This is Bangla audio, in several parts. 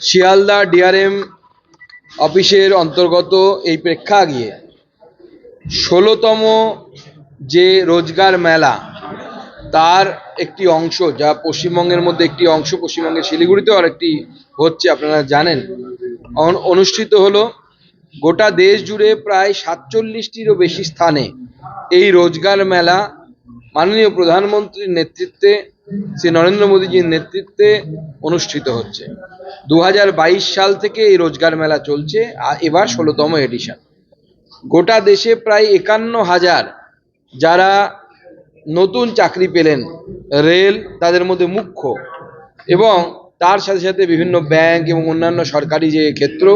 শিয়ালদা ডিআরএম অফিসের অন্তর্গত এই প্রেক্ষাগৃহে ষোলোতম যে রোজগার মেলা, তার একটি অংশ, যা পশ্চিমবঙ্গের মধ্যে একটি অংশ, পশ্চিমবঙ্গের শিলিগুড়িতেও আরেকটি হচ্ছে, আপনারা জানেন। অন- অনুষ্ঠিত হলো গোটা দেশ জুড়ে প্রায় সাতচল্লিশটিরও বেশি স্থানে এই রোজগার মেলা মাননীয় প্রধানমন্ত্রীর নেতৃত্বে শ্রী নরেন্দ্র মোদীজির নেতৃত্বে অনুষ্ঠিত হচ্ছে। দুই হাজার বাইশ সাল থেকে এই রোজগার মেলা চলছে, আর এবার ষোলোতম এডিশন গোটা দেশে প্রায় একান্ন হাজার যারা নতুন চাকরি পেলেন, রেল তাদের মধ্যে মুখ্য। এবং তার সাথে সাথে বিভিন্ন ব্যাংক এবং অন্যান্য সরকারি যে ক্ষেত্র,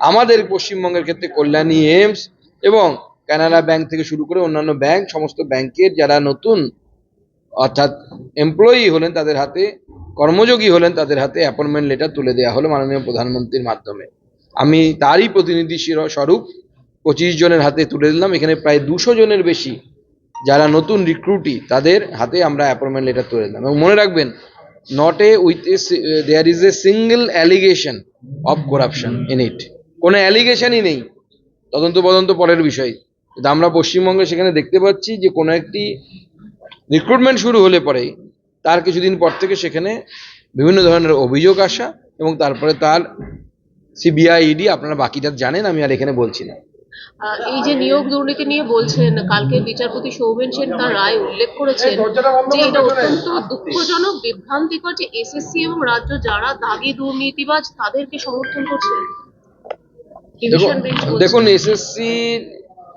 আমাদের পশ্চিমবঙ্গের ক্ষেত্রে কল্যাণী এইমস এবং কানাডা ব্যাংক থেকে শুরু করে অন্যান্য ব্যাংক, সমস্ত ব্যাংকের যারা নতুন অর্থাৎ এমপ্লয়ি হলেন তাদের হাতে, কর্মযোগী হলেন তাদের হাতে অ্যাপয়েন্টমেন্ট লেটার তুলে দেওয়া হলো মাননীয় প্রধানমন্ত্রীর মাধ্যমে। আমি তারই প্রতিনিধি স্বরূপ পঁচিশ জনের হাতে তুলে দিলাম। এখানে প্রায় দুশো জনের বেশি যারা নতুন রিক্রুটি তাদের হাতে আমরা অ্যাপয়েন্টমেন্ট লেটার তুলে দিলাম। এবং মনে রাখবেন not a with a there is a single allegation of corruption in it কোনো অ্যালিগেশনই নেই। তদন্ত তদন্ত পরের বিষয়। কিন্তু আমরা পশ্চিমবঙ্গে সেখানে দেখতে পাচ্ছি যে কোনো একটি রিক্রুটমেন্ট শুরু হলে পরে তার কিছুদিন পর থেকে সেখানে বিভিন্ন ধরনের অভিযোগ আসা এবং তারপরে তার সিবিআই ইডি আপনারা বাকিটা জানেন আমি আর এখানে বলছি না এই যে নিয়োগ দুর্নীতি নিয়ে বলছেন কালকে বিচারপতি সৌমেন সেন তার রায় উল্লেখ করেছেন যে এটা অত্যন্ত দুঃখজনক বিভ্রান্তিকর যে এসএসসি এবং রাজ্য যারা দাগি দুর্নীতিবাজ তাদেরকে সমর্থন করছে। দেখুন এসএসসি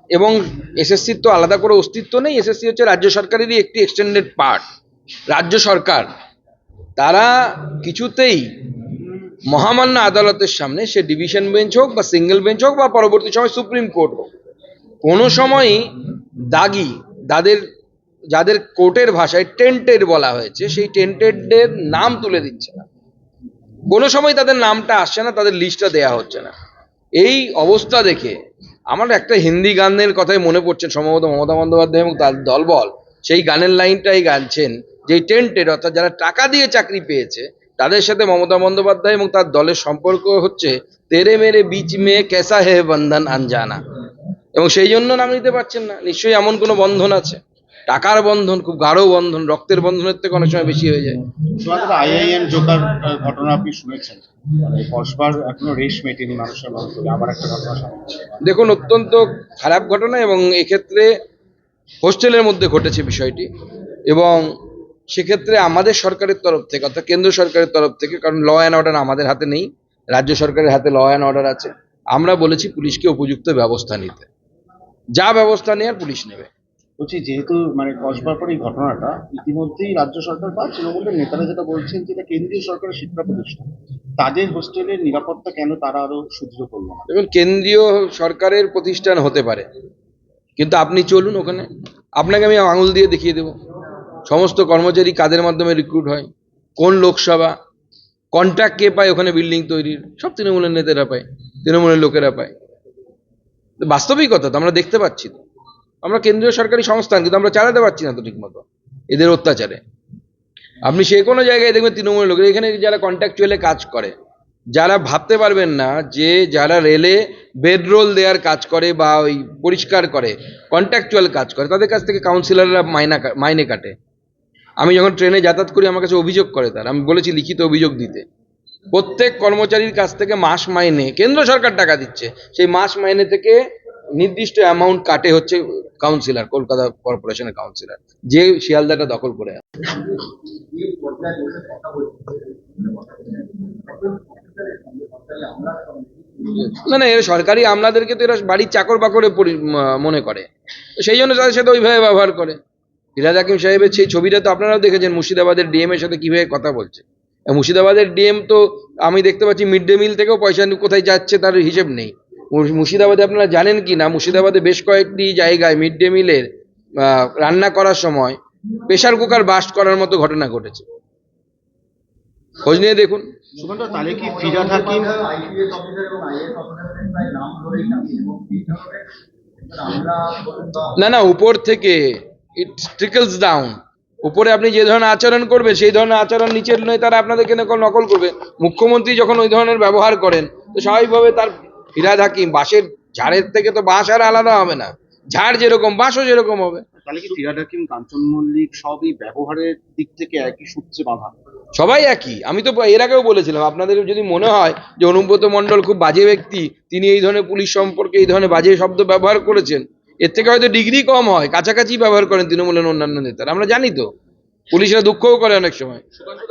এবং এসএসসির তো আলাদা করে অস্তিত্ব নেই। এসএসসি হচ্ছে রাজ্য সরকারেরই একটি এক্সটেন্ডেড পার্ট রাজ্য সরকার, তারা কিছুতেই মহামান্য আদালতের সামনে সে ডিভিশন বেঞ্চ হোক বা সিঙ্গেল বেঞ্চ হোক বা পরবর্তী সময় সুপ্রিম কোর্ট হোক, কোনো সময়ই দাগি, যাদের যাদের কোর্টের ভাষায় টেন্টেড বলা হয়েছে, সেই টেন্টেডদের নাম তুলে দিচ্ছে না। কোনো সময় তাদের নামটা আসছে না, তাদের লিস্টটা দেয়া হচ্ছে না। এই অবস্থা দেখে আমার একটা হিন্দি গানের কথাই মনে পড়ছে সম্ভবত মমতা বন্দ্যোপাধ্যায় এবং তার দলবল। সেই গানের লাইনটাই গাইছেন যে টেন্টেড, অর্থাৎ যারা টাকা দিয়ে চাকরি পেয়েছে, তাদের সাথে মমতা বন্দ্যোপাধ্যায় এবং তার দলের সম্পর্ক হচ্ছে তেরে মেরে বিচ মেয়ে কেসা হে বন্ধন আনজানা। এবং সেই জন্য নাম নিতে পারছেন না। নিশ্চয়ই এমন কোনো বন্ধন আছে? টাকার বন্ধন, খুব গাঢ় বন্ধন, রক্তের বন্ধনের থেকে অনেক সময় বেশি হয়ে যায়। আইআইএম ঘটনা আপনি শুনেছেন। মানে এখনও রেশ মেটেনি মানুষের মধ্যে আবার একটা ঘটনা দেখুন, অত্যন্ত খারাপ ঘটনা এবং এক্ষেত্রে হোস্টেলের মধ্যে ঘটেছে বিষয়টি এবং সেক্ষেত্রে আমাদের সরকারের তরফ থেকে অর্থাৎ কেন্দ্র সরকারের তরফ থেকে, কারণ ল অ্যান্ড অর্ডার আমাদের হাতে নেই, রাজ্য সরকারের হাতে ল অ্যান্ড অর্ডার আছে, আমরা বলেছি পুলিশকে উপযুক্ত ব্যবস্থা নিতে। যা ব্যবস্থা নেওয়ার পুলিশ নেবে। বলছি, যেহেতু মানে কসবার পর এই ঘটনাটা, ইতিমধ্যেই রাজ্য সরকার বা তৃণমূলের নেতারা যেটা বলছেন যেটা কেন্দ্রীয় সরকারের শিক্ষা প্রতিষ্ঠান, তাদের হোস্টেলের নিরাপত্তা কেন তারা আরও সুদৃঢ় করল দেখুন, কেন্দ্রীয় সরকারের প্রতিষ্ঠান হতে পারে, কিন্তু আপনি চলুন ওখানে, আপনাকে আমি আঙুল দিয়ে দেখিয়ে দেব। সমস্ত কর্মচারী কাদের মাধ্যমে রিক্রুট হয়, কোন লোকসভা কন্ট্রাক্ট কে পায় ওখানে বিল্ডিং তৈরির, সব তৃণমূলের নেতারা পায়, তৃণমূলের লোকেরা পায়। বাস্তবিকতা তো আমরা দেখতে পাচ্ছি। তো আমরা কেন্দ্রীয় সরকারি সংস্থান, কিন্তু আমরা চালাতে পারছি না তো ঠিকমতো, এদের অত্যাচারে। আপনি সে কোনো জায়গায় দেখবেন তৃণমূল লোকের, এখানে যারা কন্ট্রাকচুয়ালে কাজ করে, যারা ভাবতে পারবেন না যে যারা রেলে বেডরোল দেওয়ার কাজ করে বা ওই পরিষ্কার করে কন্ট্রাকচুয়াল কাজ করে, তাদের কাছ থেকে কাউন্সিলররা মাইনা মাইনে কাটে। আমি যখন ট্রেনে যাতায়াত করি, আমার কাছে অভিযোগ করে তার, আমি বলেছি লিখিত অভিযোগ দিতে। প্রত্যেক কর্মচারীর কাছ থেকে মাস মাইনে, কেন্দ্র সরকার টাকা দিচ্ছে, সেই মাস মাইনে থেকে নির্দিষ্ট অ্যামাউন্ট কাটে হচ্ছে কাউন্সিলর কলকাতা কর্পোরেশনের কাউন্সিলর যে শিয়ালদাটা দখল করে। না না, এরা সরকারি, আমলাদেরকে তো এরা বাড়ির চাকর বাকরে মনে করে। সেই জন্য তাদের সাথে ওইভাবে ব্যবহার করে। ফিরাজ হাকিম সাহেবের সেই ছবিটা তো আপনারাও দেখেছেন, মুর্শিদাবাদের ডিএম এর সাথে কীভাবে কথা বলছে। মুর্শিদাবাদের ডিএম তো আমি দেখতে পাচ্ছি, মিড ডে মিল থেকেও পয়সা কোথায় যাচ্ছে তার হিসেব নেই। মুর্শিদাবাদে আপনারা জানেন কি না? মুর্শিদাবাদে বেশ কয়েকটি জায়গায় মিড ডে মিলের রান্না করার সময় প্রেশার কুকার বাস্ট করার মতো ঘটনা ঘটেছে। খোঁজ নিয়ে দেখুন। না না উপর থেকে ইট ট্রিকলস ডাউন উপরে আপনি যে ধরনের আচরণ করবেন সেই ধরনের আচরণ নিচের নয় তারা আপনাদেরকে নকল করবে। মুখ্যমন্ত্রী যখন ওই ধরনের ব্যবহার করেন তো স্বাভাবিকভাবে তার ফিরাদ হাকিম বাঁশের ঝাড়ের থেকে তো বাঁশ আর আলাদা হবে না? ঝাড় যেরকম বাঁশও যেরকম হবে। তাহলে কি ফিরাদ হাকিম কাঞ্চন মল্লিক সবই ব্যবহারের দিক থেকে একই সূত্রে বাঁধা? সবাই একই। আমি তো এর আগেও বলেছিলাম আপনাদের যদি মনে হয় যে অনুব্রত মণ্ডল খুব বাজে ব্যক্তি তিনি এই ধরনের পুলিশ সম্পর্কে এই ধরনের বাজে শব্দ ব্যবহার করেছেন এর থেকে হয়তো ডিগ্রি কম হয় কাছাকাছি ব্যবহার করেন তৃণমূলের অন্যান্য নেতারা আমরা জানি তো। পুলিশরা দুঃখও করে অনেক সময়।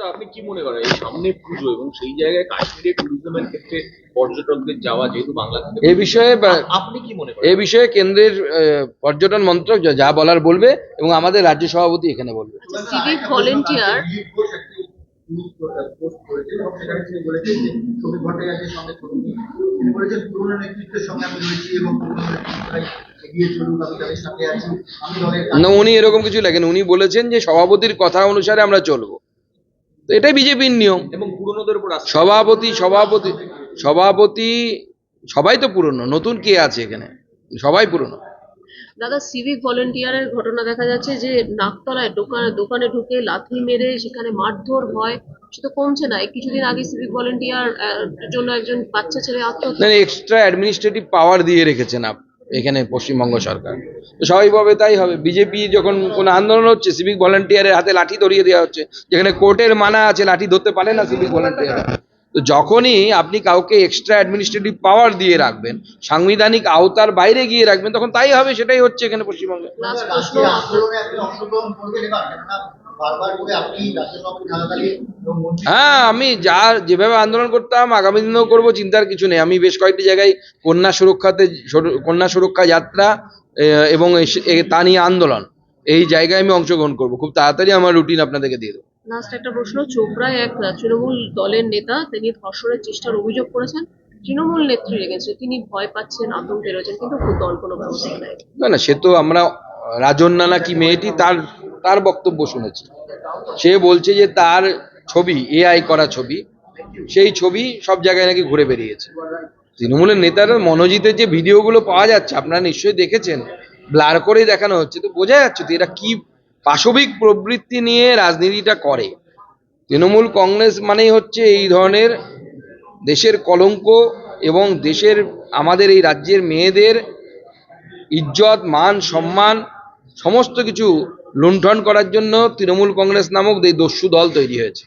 আপনি কি মনে করেন এই সামনে পুজো এবং সেই জায়গায় কাশ্মীরে ট্যুরিজমের ক্ষেত্রে পর্যটকদের যাওয়া যেহেতু বাংলা থেকে এ বিষয়ে আপনি কি মনে করেন? এ বিষয়ে কেন্দ্রের পর্যটন মন্ত্রক যা- যা বলার বলবে এবং আমাদের রাজ্য সভাপতি এখানে বলবে। সিভিক ভলেন্টিয়ার পোস্ট করেছেন এবং সেখানে তিনি বলেছেন যে ছবি। ভট্টাচার্যের সঙ্গে তিনি বলেছেন পুরনো নেতৃত্বের সঙ্গে আমি রয়েছি এবং পুরনো নেতৃত্বরাই না উনি এরকম কিছু লেখেন উনি বলেছেন যে সভাপতির কথা অনুসারে আমরা চলবো। তো এটাই বিজেপির নিয়ম। এবং পুরনোদের উপর সভাপতি সভাপতি সভাপতি সবাই তো পুরনো। নতুন কে আছে এখানে? সবাই পুরনো। দাদা সিভিক ভলেন্টিয়ারের ঘটনা দেখা যাচ্ছে যে নাকতলায় দোকানে দোকানে ঢুকে লাথি মেরে সেখানে মারধর হয়। সে তো কমছে না। কিছুদিন আগে সিভিক ভলেন্টিয়ার জন্য একজন বাচ্চা ছেলে আত্মহত্যা এক্সট্রা অ্যাডমিনিস্ট্রেটিভ পাওয়ার দিয়ে রেখেছেন আপ এখানে পশ্চিমবঙ্গ সরকার। তো স্বাভাবিকভাবে তাই হবে। বিজেপি যখন কোনো আন্দোলন হচ্ছে সিভিক ভলান্টিয়ারের হাতে লাঠি ধরিয়ে দেওয়া হচ্ছে, যেখানে কোর্টের মানা আছে লাঠি ধরতে পারে না সিভিক ভলান্টিয়ার তো যখনই আপনি কাউকে এক্সট্রা অ্যাডমিনিস্ট্রেটিভ পাওয়ার দিয়ে রাখবেন, সাংবিধানিক আওতার বাইরে গিয়ে রাখবেন, তখন তাই হবে, সেটাই হচ্ছে এখানে পশ্চিমবঙ্গে। হ্যাঁ আমি যা যেভাবে আন্দোলন করতাম আগামী দিনেও করব চিন্তার কিছু নেই। আমি বেশ কয়েকটি জায়গায় কন্যা সুরক্ষাতে কন্যা সুরক্ষা যাত্রা এবং তা নিয়ে আন্দোলন। এই জায়গায় আমি অংশগ্রহণ করব। খুব তাড়াতাড়ি আমার রুটিন আপনাদেরকে দিয়ে দেবো। লাস্ট একটা প্রশ্ন চোপড়ায় এক তৃণমূল দলের নেতা তিনি ধর্ষণের চেষ্টার অভিযোগ করেছেন। তৃণমূল নেত্রী রেগেছে তিনি ভয় পাচ্ছেন আতঙ্কে রয়েছেন কিন্তু দল কোনো ব্যবস্থা নেয় না না সে তো আমরা রাজন্যা নাকি মেয়েটি তার তার বক্তব্য শুনেছি? সে বলছে যে তার ছবি এআই করা ছবি, সেই ছবি সব জায়গায় নাকি ঘুরে বেরিয়েছে। তৃণমূলের নেতারা মনোজিতের যে ভিডিওগুলো পাওয়া যাচ্ছে, আপনারা নিশ্চয়ই দেখেছেন, ব্লার করেই দেখানো হচ্ছে। তো বোঝা যাচ্ছে তো এরা কি পাশবিক প্রবৃত্তি নিয়ে রাজনীতিটা করে। তৃণমূল কংগ্রেস মানেই হচ্ছে এই ধরনের দেশের কলঙ্ক এবং দেশের, আমাদের এই রাজ্যের মেয়েদের ইজ্জত, মান, সম্মান, সমস্ত কিছু লুণ্ঠন করার জন্য তৃণমূল কংগ্রেস নামক এই দস্যু দল তৈরি হয়েছে।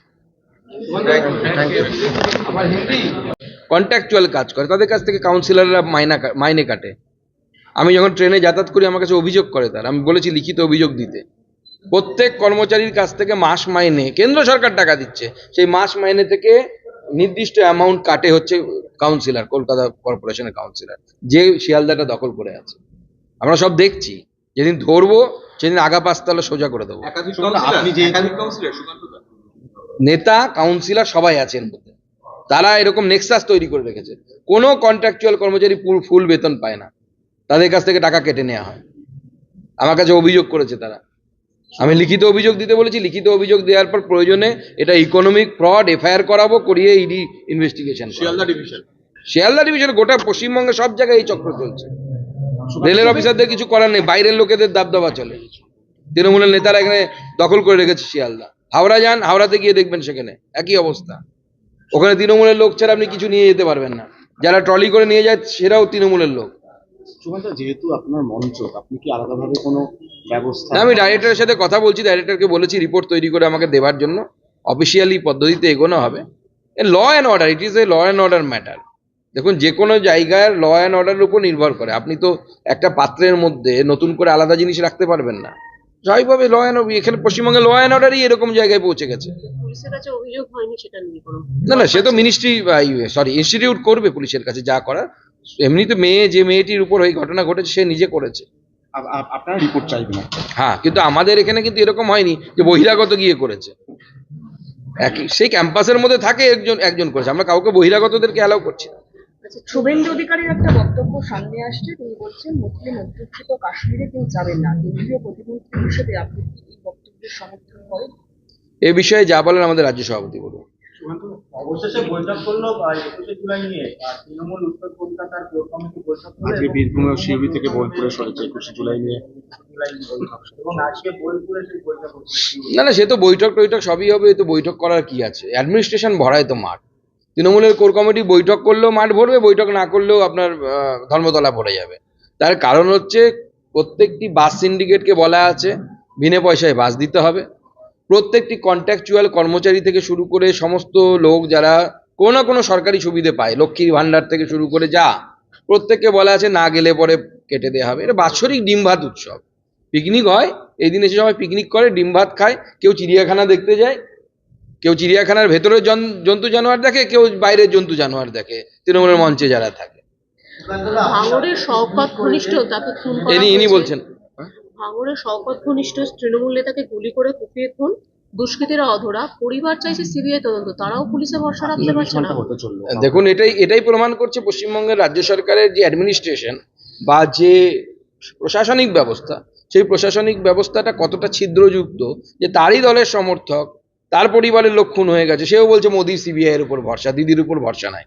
কন্ট্রাকচুয়াল কাজ করে। তাদের কাছ থেকে কাউন্সিলররা মাইনা মাইনে কাটে। আমি যখন ট্রেনে যাতায়াত করি আমার কাছে অভিযোগ করে তার। আমি বলেছি লিখিত অভিযোগ দিতে। প্রত্যেক কর্মচারীর কাছ থেকে মাস মাইনে কেন্দ্র সরকার টাকা দিচ্ছে। সেই মাস মাইনে থেকে নির্দিষ্ট অ্যামাউন্ট কাটে হচ্ছে কাউন্সিলর কলকাতা কর্পোরেশনের কাউন্সিলর যে শিয়ালদাটা দখল করে আছে। আমরা সব দেখছি। যেদিন ধরবো সেদিন আগা পাঁচতলা সোজা করে দেবো। একাধিক সুকান্ত, কাউন্সিলর আপনি যে- একাধিক কাউন্সিলর সুকান্ত দা। নেতা কাউন্সিলর সবাই আছে এর মধ্যে তারা এরকম নেক্সাস তৈরি করে রেখেছে। কোনো কন্ট্রাকচুয়াল কর্মচারী ফুল ফুল বেতন পায় না। তাদের কাছ থেকে টাকা কেটে নেওয়া হয়। আমার কাছে অভিযোগ করেছে তারা। আমি লিখিত অভিযোগ দিতে বলেছি। লিখিত অভিযোগ দেওয়ার পর প্রয়োজনে এটা ইকোনমিক ফ্রড এফআইআর করাবো করিয়ে ED investigation Sealdah division Sealdah division গোটা পশ্চিমবঙ্গে সব জায়গায় এই চক্র চলছে। রেলের অফিসারদের কিছু করার নেই বাইরের লোকেদের দাবদাবা চলে। তৃণমূলের নেতারা এখানে দখল করে রেখেছে শিয়ালদা। হাওড়া যান হাওড়াতে গিয়ে দেখবেন সেখানে একই অবস্থা। ওখানে তৃণমূলের লোক ছাড়া আপনি কিছু নিয়ে যেতে পারবেন না। যারা ট্রলি করে নিয়ে যায় সেরাও তৃণমূলের লোক। যেহেতু আপনার মঞ্চ আপনি কি আলাদাভাবে কোনো ব্যবস্থা আমি ডাইরেক্টরের সাথে কথা বলছি ডাইরেক্টরকে বলেছি রিপোর্ট তৈরি করে আমাকে দেওয়ার জন্য। অফিসিয়ালি পদ্ধতিতে এগোনো হবে। Law and order it is a law and order matter দেখুন যে কোনো জায়গায় ল অ্যান্ড অর্ডারের উপর নির্ভর করে। আপনি তো একটা পাত্রের মধ্যে নতুন করে আলাদা জিনিস রাখতে পারবেন না। স্বাভাবিকভাবে ল অ্যান্ড এখানে পশ্চিমবঙ্গে ল অ্যান্ড অর্ডারই এরকম জায়গায় পৌঁছে গেছে। পুলিশের কাছে অভিযোগ হয়নি সেটা নিয়ে কোনো। না না সে তো মিনিস্ট্রি সরি ইনস্টিটিউট করবে পুলিশের কাছে যা করার। এমনিতে মেয়ে যে মেয়েটির উপর ওই ঘটনা ঘটেছে সে নিজে করেছে। আপ- আপ- আপনারা রিপোর্ট চাইবেন? হ্যাঁ কিন্তু আমাদের এখানে কিন্তু এরকম হয়নি যে বহিরাগত গিয়ে করেছে। একই সেই ক্যাম্পাসের মধ্যে থাকে একজন একজন করেছে। আমরা কাউকে বহিরাগতদেরকে অ্যালাউ করছি না। শুভেন্দু অধিকারীর একটা বক্তব্য সামনে আসছে। তিনি বলছেন মুসলিম অধ্যুষিত কাশ্মীরে কেউ যাবেন না। কেন্দ্রীয় প্রতিমন্ত্রী হিসেবে আপনি কি এই বক্তব্যের সমর্থন করেন? এ বিষয়ে যা বলেন আমাদের রাজ্য সভাপতি বলুন। অবশেষে বৈঠক করল একুশে জুলাই নিয়ে। তৃণমূল উত্তর কলকাতার কোর কমিটি বৈঠক আজকে বীরভূমে শিউরি থেকে বোলপুরে সরেছে একুশে জুলাই নিয়ে। এবং আজকে বোলপুরে সেই বৈঠক হচ্ছে। না না সে তো বৈঠক টৈঠক সবই হবে এ তো বৈঠক করার কি আছে? অ্যাডমিনিস্ট্রেশন ভরায় তো মাঠ। তৃণমূলের কোর কমিটি বৈঠক করলেও মাঠ ভরবে, বৈঠক না করলেও আপনার ধর্মতলা ভরে যাবে। তার কারণ হচ্ছে প্রত্যেকটি বাস সিন্ডিকেটকে বলা আছে, বিনে পয়সায় বাস দিতে হবে। প্রত্যেকটি কন্ট্রাকচুয়াল কর্মচারী থেকে শুরু করে সমস্ত লোক যারা কোনো না কোনো সরকারি সুবিধে পায়, লক্ষ্মীর ভাণ্ডার থেকে শুরু করে যা, প্রত্যেককে বলা আছে না গেলে পরে কেটে দেওয়া হবে। এটা বাৎসরিক ডিম ভাত উৎসব। পিকনিক হয়, এই দিন এসে সবাই পিকনিক করে, ডিম ভাত খায়, কেউ চিড়িয়াখানা দেখতে যায় কেউ চিড়িয়াখানার ভেতরে জন- জন্তু জানোয়ার দেখে কেউ বাইরের জন্তু জানোয়ার দেখে তৃণমূলের মঞ্চে যারা থাকে। ভাঙড়ের শওকত ঘনিষ্ঠ তাকে ইনি ইনি বলছেন। ভাঙড়ের শওকত ঘনিষ্ঠ তৃণমূল নেতাকে গুলি করে কুপিয়ে খুন। দুষ্কৃতীরা অধরা। পরিবার চাইছে সিবিআই তদন্ত তারাও পুলিশে ভরসা রাখতে পারছে না। ঘণ্টা হতে চলল। দেখুন এটাই এটাই প্রমাণ করছে পশ্চিমবঙ্গের রাজ্য সরকারের যে অ্যাডমিনিস্ট্রেশন বা যে প্রশাসনিক ব্যবস্থা সেই প্রশাসনিক ব্যবস্থাটা কতটা ছিদ্রযুক্ত যে তারই দলের সমর্থক তার পরিবারের লোক খুন হয়ে গেছে। সেও বলছে, মোদি সিবিআই এর উপর ভরসা, দিদির উপর ভরসা নাই।